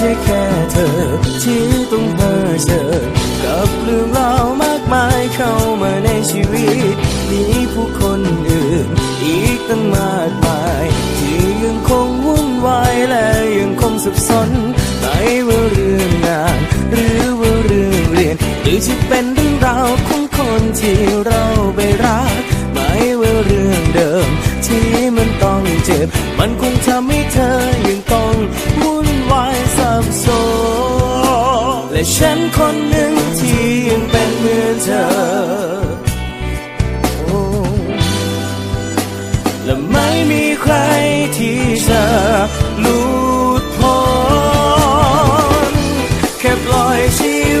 ช่แค่เธอ ที่ต้องเผชิญกับเรื่องราวมากมายเข้ามาในชีวิต มีผู้คนอื่น อีกตั้งมากมาย ที่ยังคงวุ่นวายและยังคงสับสนไม่ว่าเรื่องงาน หรือว่าเรื่องเรียน หรือจะเป็นเรื่องราวของคนที่เราไปรักไม่ว่าเรื่องเดิม ที่มันต้องเจ็บ มันคงทำให้เธอ ฉันคนหนึ่งที่ยังเป็นเหมือนเธอโอ้และไม่มีใครที่จะหลุดพ้นแค่ปล่อยชีวิต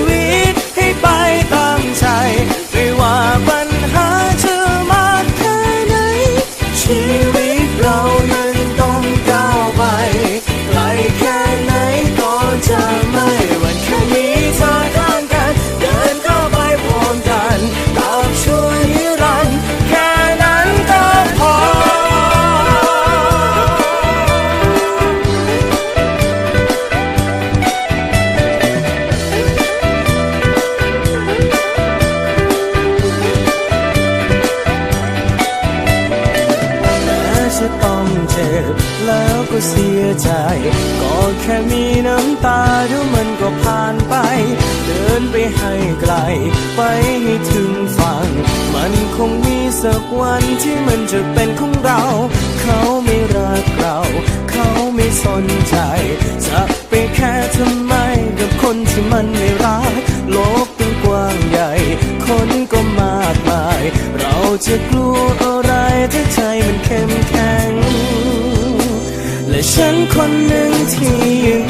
จ็บแล้วก็เสียใจ ก็แค่มีน้ำตาเดี๋ยวมันก็ผ่านไป เดินไปให้ไกล ไปให้ถึงฝั่ง มันคงมีสักวันที่มันจะเป็นของเรา เขาไม่รักเรา เขาไม่สนใจ จะไปแค่ทำไมกับคนที่มันไม่รัก โลกเป็นกว้างใหญ่ คนก็มากมาย เราจะกลัวอะไรถ้าเข้ ฉันคนหนึ่งที่ยังเป็นเหมือน